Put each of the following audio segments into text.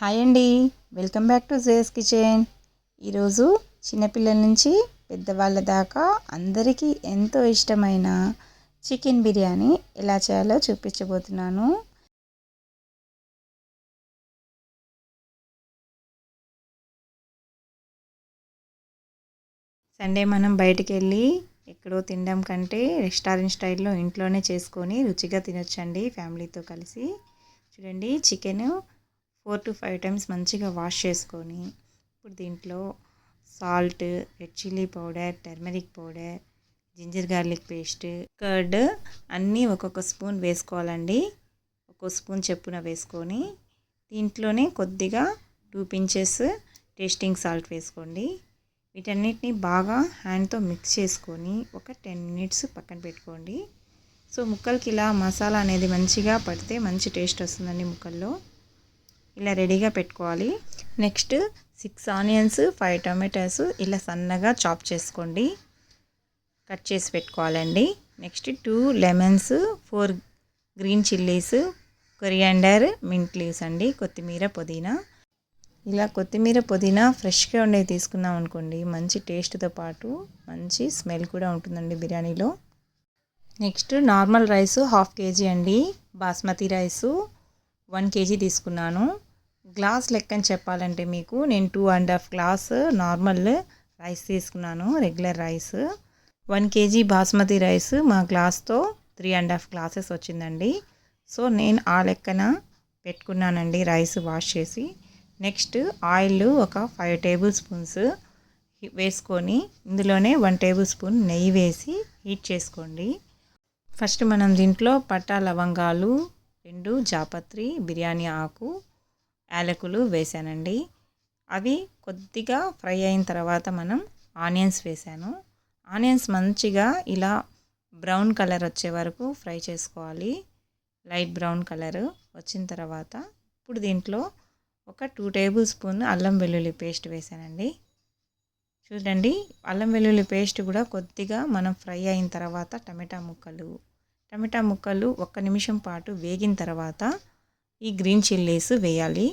Hi అండి. Welcome back to Jay's kitchen. ఈరోజు చిన్నపిల్లల నుంచి పెద్దవాళ్ళ దాకా అందరికీ ఎంతో ఇష్టమైన చికెన్ బిర్యానీ ఎలా చేయాలో చూపించబోతున్నాను. సండే మనం బయటికి వెళ్ళి ఎక్కడో తినడం కంటే రెస్టారెంట్ స్టైల్లో ఇంట్లోనే చేసుకొని రుచిగా తినొచ్చండి ఫ్యామిలీతో కలిసి. చూడండి chicken four to five times మంచిగా వాష్ చేసుకొని ఇప్పుడు దీంట్లో salt red chilli powder turmeric powder ginger garlic paste curd అన్నీ ఒక్కొక్క స్పూన్ వేసుకోవాలండి. ఒక్కొక్క స్పూన్ చెప్పున వేసుకొని దీంట్లోనే కొద్దిగా టూ పించెస్ టేస్టింగ్ సాల్ట్ వేసుకోండి. వీటన్నిటిని బాగా హ్యాండ్తో మిక్స్ చేసుకొని ఒక టెన్ మినిట్స్ పక్కన పెట్టుకోండి. సో ముక్కలకి ఇలా మసాలా అనేది మంచిగా పడితే మంచి టేస్ట్ వస్తుందండి ముక్కల్లో. ఇలా రెడీగా పెట్టుకోవాలి. Next six onions five tomatoes ఇలా సన్నగా చాప్ చేసుకోండి. కట్ చేసి పెట్టుకోవాలండి. Next two lemons four green chillies coriander mint leaves అండి. కొత్తిమీర పుదీనా. ఇలా కొత్తిమీర పుదీనా ఫ్రెష్గా ఉండేవి తీసుకున్నాం అనుకోండి. మంచి టేస్ట్తో పాటు మంచి స్మెల్ కూడా ఉంటుందండి బిర్యానీలో. Next normal rice half KG అండి. బాస్మతి రైసు వన్ కేజీ తీసుకున్నాను. గ్లాస్ లెక్కని చెప్పాలంటే మీకు నేను two and half glass normal rice తీసుకున్నాను regular rice one KG basmati rice మా గ్లాస్తో త్రీ అండ్ హాఫ్ గ్లాసెస్ వచ్చిందండి. సో నేను ఆ లెక్కన పెట్టుకున్నానండి రైస్ వాష్ చేసి. నెక్స్ట్ ఆయిల్ ఒక ఫైవ్ టేబుల్ స్పూన్స్ వేసుకొని ఇందులోనే వన్ టేబుల్ స్పూన్ నెయ్యి వేసి హీట్ చేసుకోండి. ఫస్ట్ మనం దీంట్లో పట్టా లవంగాలు రెండు జాపత్రి బిర్యానీ ఆకు యాలకులు వేసానండి అవి కొద్దిగా ఫ్రై అయిన తర్వాత మనం ఆనియన్స్ వేసాను ఆనియన్స్ మంచిగా ఇలా బ్రౌన్ కలర్ వచ్చే వరకు ఫ్రై చేసుకోవాలి. లైట్ బ్రౌన్ కలర్ వచ్చిన తర్వాత ఇప్పుడు దీంట్లో ఒక టూ టేబుల్ స్పూన్ అల్లం వెల్లుల్లి పేస్ట్ వేసానండి చూడండి అల్లం వెల్లుల్లి పేస్ట్ కూడా కొద్దిగా మనం ఫ్రై అయిన తర్వాత టమాటా ముక్కలు. టమాటా ముక్కలు ఒక్క నిమిషం పాటు వేగిన తర్వాత ఈ గ్రీన్ చిల్లీస్ వేయాలి.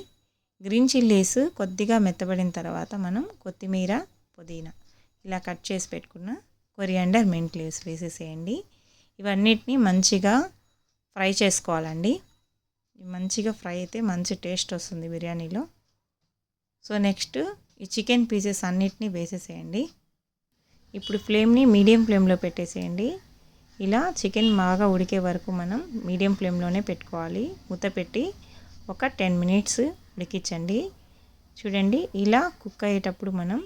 గ్రీన్ చిల్లీస్ కొద్దిగా మెత్తబడిన తర్వాత మనం కొత్తిమీర పుదీనా ఇలా కట్ చేసి పెట్టుకున్న కొరియాండర్ మెంట్ లీవ్స్ వేసేసేయండి. ఇవన్నిటిని మంచిగా ఫ్రై చేసుకోవాలండి. మంచిగా ఫ్రై అయితే మంచి టేస్ట్ వస్తుంది బిర్యానీలో. సో నెక్స్ట్ ఈ చికెన్ పీసెస్ అన్నిటినీ వేసేసేయండి. ఇప్పుడు ఫ్లేమ్ని మీడియం ఫ్లేమ్లో పెట్టేసేయండి. ఇలా చికెన్ బాగా ఉడికే వరకు మనం మీడియం ఫ్లేమ్లోనే పెట్టుకోవాలి. మూత పెట్టి ఒక టెన్ మినిట్స్ ఉడికించండి. చూడండి ఇలా కుక్ అయ్యేటప్పుడు మనం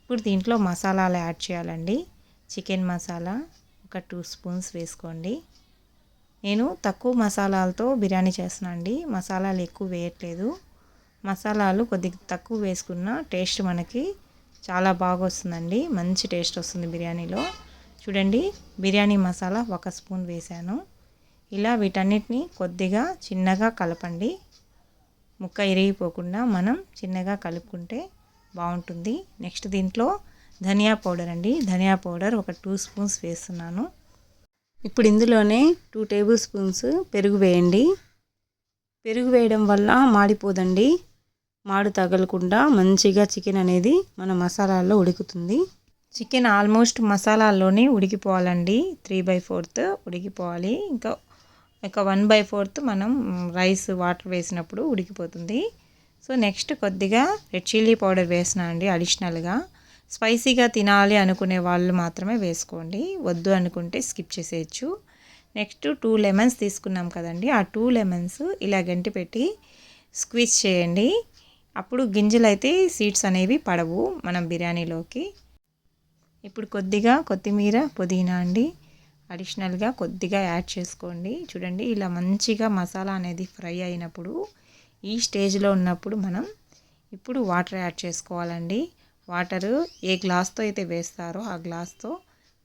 ఇప్పుడు దీంట్లో మసాలాలు యాడ్ చేయాలండి. చికెన్ మసాలా ఒక టూ స్పూన్స్ వేసుకోండి. నేను తక్కువ మసాలాలతో బిర్యానీ చేస్తున్నాను అండి. మసాలాలు ఎక్కువ వేయట్లేదు. మసాలాలు కొద్దిగా తక్కువ వేసుకున్న టేస్ట్ మనకి చాలా బాగా వస్తుందండి. మంచి టేస్ట్ వస్తుంది బిర్యానీలో. చూడండి బిర్యానీ మసాలా ఒక స్పూన్ వేసాను ఇలా వీటన్నిటిని కొద్దిగా చిన్నగా కలపండి. ముక్క ఇరిగిపోకుండా మనం చిన్నగా కలుపుకుంటే బాగుంటుంది. నెక్స్ట్ దీంట్లో ధనియా పౌడర్ అండి. ధనియా పౌడర్ ఒక టూ స్పూన్స్ వేస్తున్నాను. ఇప్పుడు ఇందులోనే టూ టేబుల్ స్పూన్స్ పెరుగు వేయండి. పెరుగు వేయడం వల్ల మాడిపోదండి. మాడు తగలకుండా మంచిగా చికెన్ అనేది మన మసాలాల్లో ఉడుకుతుంది. చికెన్ ఆల్మోస్ట్ మసాలాల్లోనే ఉడికిపోవాలండి. త్రీ బై ఫోర్త్ ఉడికిపోవాలి. ఇంకా ఒక వన్ బై ఫోర్త్ మనం రైస్ వాటర్ వేసినప్పుడు ఉడికిపోతుంది. సో నెక్స్ట్ కొద్దిగా రెడ్ చిల్లీ పౌడర్ వేసిన అండి అడిషనల్గా. స్పైసీగా తినాలి అనుకునే వాళ్ళు మాత్రమే వేసుకోండి. వద్దు అనుకుంటే స్కిప్ చేసేయచ్చు. నెక్స్ట్ టూ లెమన్స్ తీసుకున్నాం కదండి. ఆ టూ లెమన్స్ ఇలా గంటి పెట్టి స్క్వీజ్ చేయండి. అప్పుడు గింజలు అయితే సీడ్స్ అనేవి పడవు. మనం బిర్యానీలోకి ఇప్పుడు కొద్దిగా కొత్తిమీర పుదీనా అండి. అడిషనల్గా కొద్దిగా యాడ్ చేసుకోండి. చూడండి ఇలా మంచిగా మసాలా అనేది ఫ్రై అయినప్పుడు ఈ స్టేజ్లో ఉన్నప్పుడు మనం ఇప్పుడు వాటర్ యాడ్ చేసుకోవాలండి. వాటరు ఏ గ్లాస్తో అయితే వేస్తారో ఆ గ్లాస్తో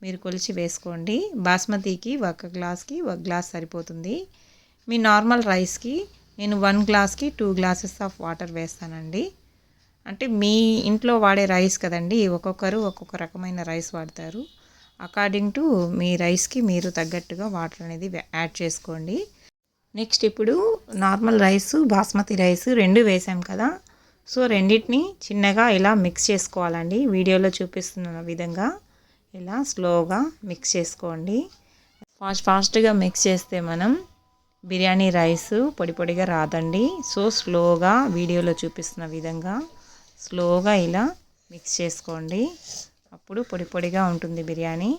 మీరు కొలిచి వేసుకోండి. బాస్మతికి ఒక గ్లాస్కి ఒక గ్లాస్ సరిపోతుంది. మీ నార్మల్ రైస్కి నేను వన్ గ్లాస్కి టూ గ్లాసెస్ ఆఫ్ వాటర్ వేస్తానండి. అంటే మీ ఇంట్లో వాడే రైస్ కదండి ఒక్కొక్కరు ఒక్కొక్క రకమైన రైస్ వాడతారు. అకార్డింగ్ టు మీ రైస్కి మీరు తగ్గట్టుగా వాటర్ అనేది యాడ్ చేసుకోండి. నెక్స్ట్ ఇప్పుడు నార్మల్ రైస్ బాస్మతి రైస్ రెండు వేసాం కదా. సో రెండింటిని చిన్నగా ఇలా మిక్స్ చేసుకోవాలండి. వీడియోలో చూపిస్తున్న విధంగా ఇలా స్లోగా మిక్స్ చేసుకోండి. ఫాస్ట్ ఫాస్ట్గా మిక్స్ చేస్తే మనం బిర్యానీ రైస్ పొడి పొడిగా రాదండి. సో స్లోగా వీడియోలో చూపిస్తున్న విధంగా స్లోగా ఇలా మిక్స్ చేసుకోండి. అప్పుడు పొడి పొడిగా ఉంటుంది బిర్యానీ.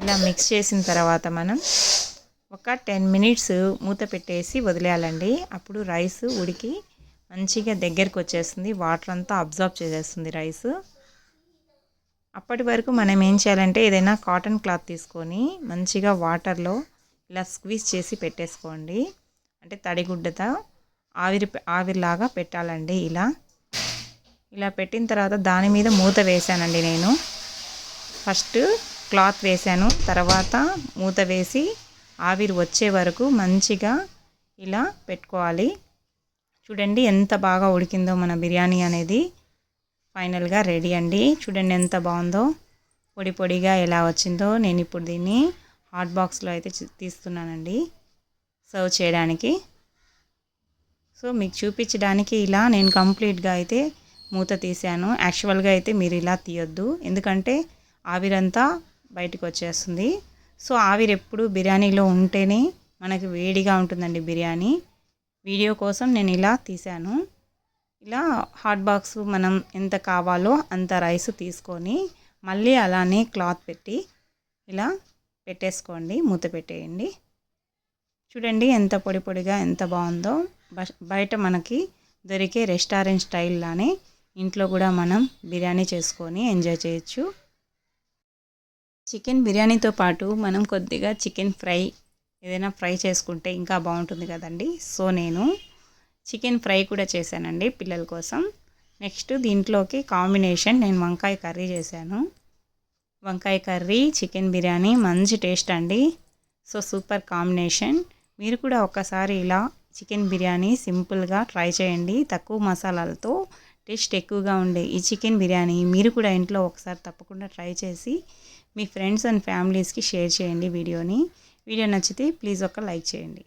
ఇలా మిక్స్ చేసిన తర్వాత మనం ఒక టెన్ మినిట్స్ మూత పెట్టేసి వదిలేయాలండి. అప్పుడు రైస్ ఉడికి మంచిగా దగ్గరికి వచ్చేస్తుంది. వాటర్ అంతా అబ్జర్వ్ చేసేస్తుంది రైస్. అప్పటి వరకు మనం ఏం చేయాలంటే ఏదైనా కాటన్ క్లాత్ తీసుకొని మంచిగా వాటర్లో ఇలా స్క్వీజ్ చేసి పెట్టేసుకోండి. అంటే తడిగుడ్డతో ఆవిరి ఆవిరిలాగా పెట్టాలండి ఇలా. ఇలా పెట్టిన తర్వాత దాని మీద మూత వేశానండి నేను. ఫస్ట్ క్లాత్ వేసాను తర్వాత మూత వేసి ఆవిరి వచ్చే వరకు మంచిగా ఇలా పెట్టుకోవాలి. చూడండి ఎంత బాగా ఉడికిందో మన బిర్యానీ అనేది. ఫైనల్గా రెడీ అండి. చూడండి ఎంత బాగుందో. పొడి పొడిగా ఎలా వచ్చిందో నేను ఇప్పుడు దీన్ని హాట్ బాక్స్లో అయితే తీస్తున్నానండి. సర్వ్ చేయడానికి. సో మీకు చూపించడానికి ఇలా నేను కంప్లీట్గా అయితే మూత తీసాను యాక్చువల్గా అయితే మీరు ఇలా తీయొద్దు. ఎందుకంటే ఆవిరంతా బయటకు వచ్చేస్తుంది. సో ఆవిరి ఎప్పుడు బిర్యానీలో ఉంటేనే మనకి వేడిగా ఉంటుందండి బిర్యానీ. వీడియో కోసం నేను ఇలా తీశాను. ఇలా హాట్ బాక్స్ మనం ఎంత కావాలో అంత రైస్ తీసుకొని మళ్ళీ అలానే క్లాత్ పెట్టి ఇలా పెట్టేసుకోండి. మూత పెట్టేయండి. చూడండి ఎంత పొడి పొడిగా ఎంత బాగుందో. బయట మనకి దొరికే రెస్టారెంట్ స్టైల్లానే ఇంట్లో కూడా మనం బిర్యానీ చేసుకొని ఎంజాయ్ చేయొచ్చు. చికెన్ బిర్యానీతో పాటు మనం కొద్దిగా చికెన్ ఫ్రై ఏదైనా ఫ్రై చేసుకుంటే ఇంకా బాగుంటుంది కదండి. సో నేను చికెన్ ఫ్రై కూడా చేశానండి పిల్లల కోసం. నెక్స్ట్ దీంట్లోకి కాంబినేషన్ నేను వంకాయ కర్రీ చేశాను. వంకాయ కర్రీ చికెన్ బిర్యానీ మంచి టేస్ట్ అండి. So super combination. మీరు కూడా ఒక్కసారి ఇలా చికెన్ బిర్యానీ సింపుల్గా ట్రై చేయండి. తక్కువ మసాలాలతో టేస్ట్ ఎక్కువగా ఉండే ఈ చికెన్ బిర్యానీ మీరు కూడా ఇంట్లో ఒకసారి తప్పకుండా ట్రై చేసి మీ ఫ్రెండ్స్ అండ్ ఫ్యామిలీస్కి షేర్ చేయండి వీడియోని. వీడియో నచ్చితే ప్లీజ్ ఒక లైక్ చేయండి.